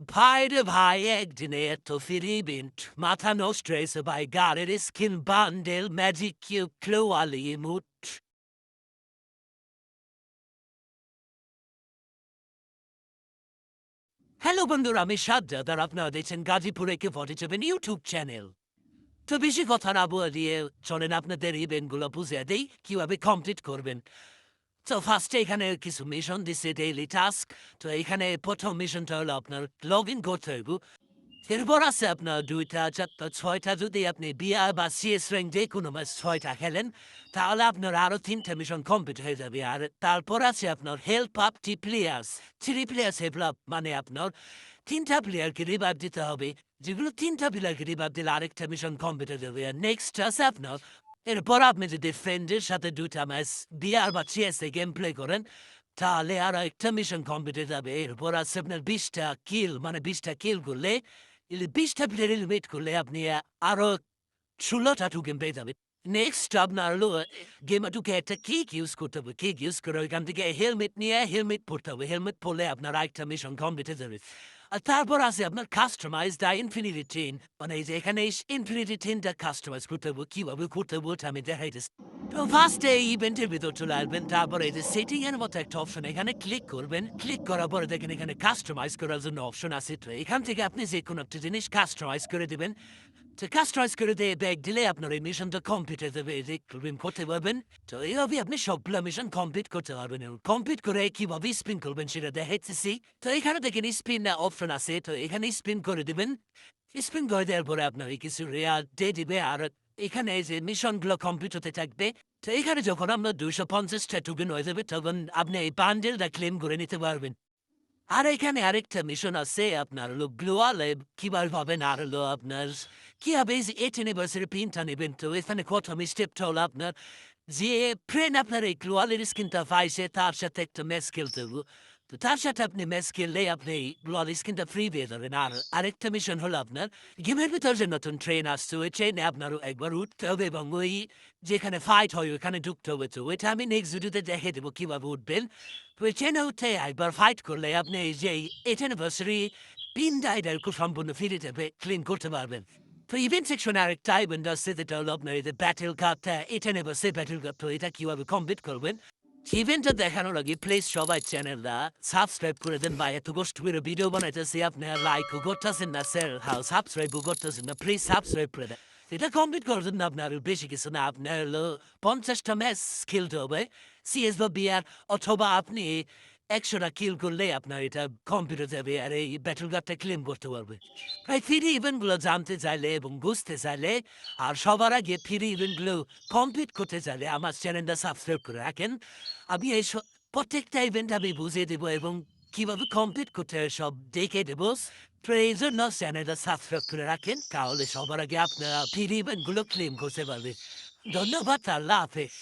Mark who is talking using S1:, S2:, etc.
S1: ভাই রে ভাই একদিনে এত ফিরিবিন মাথা নষ্ট হয়েছে ভাই গাড়ির স্কিন বান্ডেল ম্যাজিক কিউব ক্লো আলি মুট হ্যালো বন্ধুরা আমি সাজ্জাদ আর আপনারা দেখছেন গাজীপুরে কে ফটে যাবেন ইউটিউব চ্যানেল তো বেশি কথা না বলে দিয়ে চলেন আপনাদের ইভেন্টগুলো বুঝে দেই কীভাবে কমপ্লিট করবেন তো ফার্স্টে এখানে কিছু মিশন দিচ্ছে ডেইলি টাস্ক তো এখানে প্রথম মিশনটা হলো আপনার লগ ইন করতে হইব। এরপর আছে আপনার দুইটা, চারটা, ছয়টা। যদি আপনি বিয়া বা সিএস র্যাঙ্ক যে কোনো ম্যাচ ছয়টা খেলেন, তাহলে আপনার আরও তিনটা মিশন কমপ্লিট হয়ে যাবে। আর তারপর আছে আপনার হেল্প আপ টি প্লেয়ার্স থ্রি প্লেয়ার্স হেল্প মানে আপনার তিনটা প্লেয়ারকে রিভাইভ দিতে হবে। যেগুলো তিনটা প্লেয়ারকে রিভাইভ দিলে আরেকটা মিশন কমপ্লিট হয়ে যাবে। আর নেক্সট আছে আপনার এরপর আপনি যদি ফ্রেন্ডের সাথে দুটা ম্যাচ বিয়ার বা সিএসএ গেম প্লে করেন তাহলে আর একটা মিশন কমপ্লিট হয়ে যাবে এরপর আছে আপনার বিশটা কিল মানে বিশটা কিল করলে বিশটা প্লেয়ার এলিমিনেট করলে আপনি আরও ষোলোটা গেম পেয়ে যাবেন নেক্সট আপনার হলো গেমে ঢুকে একটা কিক ইউজ করতে হবে কিক ইউজ করে ওইখান থেকে হেলমেট নিয়ে হেলমেট পরতে হবে হেলমেট পরলে আপনার একটা মিশন কমপ্লিট হয়ে যাবে আর তারপর আছে আপনার কাস্টমাইজ দা ইনফিনিটি টেন মানে এই যে এখানে ইনফিনিটি টেনটা কাস্টমাইজ করতে হবে কীভাবে করতে হবে ওটা আমি দেখাইতেছি তো ফার্স্টে ইভেন্টের ভিতর চলে আসবেন তারপরে এই যে সেটিং এর মতো একটা অপশন এখানে ক্লিক করবেন ক্লিক করার পরে দেখেন এখানে কাস্টমাইজ করার জন্য অপশন আছে তো এখান থেকে আপনি যে কোনো একটা জিনিস কাস্টমাইজ করে দিবেন তো কাস্টমাইজ করে দিয়ে ব্যাগ দিলে আপনার এই মিশনটা কমপ্লিট হয়ে যাবে যে করতে পারবেন তো এইভাবে আপনি সবগুলো মিশন কমপ্লিট করতে পারবেন কমপ্লিট করে কীভাবে স্পিন করবেন সেটা দেখাইতেছি তো এখানে দেখেন স্পিন অপশন আছে তো এখানে স্পিন করে দিবেন স্পিন করে দেওয়ার পরে আপনার এই কিছু রেয়ার দিয়ে দিবে আর এখানে যে মিশনগুলো কমপ্লিট হতে থাকবে তো এখানে যখন আপনার দুশো পঞ্চাশটা টুকেন হয়ে যাবে তখন আপনি এই বান্ডেলটা ক্লেম করে নিতে পারবেন আর এখানে আরেকটা মিশন আছে আপনার হলো গ্লোয়ালে কীভাবে পাবেন আর হলো আপনার কি হবে এই যে এইট অ্যানিভার্সারি পিনটা নেবেন তো এখানে প্রথম স্টেপটা হলো আপনার যে ফ্রেন্ড আপনার এই গ্লোয়ালের স্কিনটা পাইছে তার সাথে একটা ম্যাচ খেলতে হবে তার সাথে আপনি ম্যাচ খেললে আপনি গ্লোয়াল স্কিনটা ফ্রি পেয়ে যাবেন আর আরেকটা মিশন হলো আপনার গেমের ভিতর যে নতুন ট্রেন আসছে ওই ট্রেনে আপনার একবার উঠতে হবে এবং ওই যেখানে ফাইট হয় ওইখানে ঢুকতে হবে তো ওইটা আমি নেক্সট ভিডিওতে দেখে দেবো কীভাবে উঠবেন ওই ট্রেনে উঠে একবার ফাইট করলে আপনি যে এইট অ্যানিভার্সারি পিন ডাইডার খুব সম্পূর্ণ ফিরে যাবে ক্লিন করতে পারবেন তো ইভেন্ট সেকশনে আরেকটা ইভেন্ট আসছে যেটা হলো আপনার এই যে ব্যাটেল কাপটা এইট অ্যানিভার্সারি ব্যাটেল কাপ তো এটা কীভাবে কমপ্লিট করবেন ইভেন্টটা দেখানোর আগে প্লিজ সবাই চ্যানেলটা সাবস্ক্রাইব করে দেন বা এত কষ্ট করে ভিডিও বানাইতেছি আপনার লাইক করতেছেন না স্যার হাউ সাবস্ক্রাইব করতেছেন না প্লিজ সাবস্ক্রাইব করে দেন এটা কমপ্লিট করার জন্য আপনার বেশি কিছু না আপনার হলো পঞ্চাশটা ম্যাচ খেলতে হবে সিএস বা বিআর অথবা আপনি একশোটা কিল করলে আপনার এটা কম্পিউটার যাবে আর এই ব্যাটল কার্ডটা ক্লেম করতে পারবে। প্রায় ফ্রি ইভেন্টগুলো জানতে চাইলে এবং বুঝতে চাইলে আর সবার আগে ফ্রি ইভেন্টগুলো কমপ্লিট করতে চাইলে আমার চ্যানেলটা সাবস্ক্রাইব করে রাখেন। আমি এই প্রত্যেকটা ইভেন্ট আমি বুঝিয়ে দেবো এবং কীভাবে কমপ্লিট করতে হয় সব দেখে দেবো। এই জন্য চ্যানেলটা সাবস্ক্রাইব করে রাখেন, তাহলে সবার আগে আপনারা ফ্রি ইভেন্টগুলো ক্লেম করতে পারবে। ধন্যবাদ, আল্লাহ হাফেজ।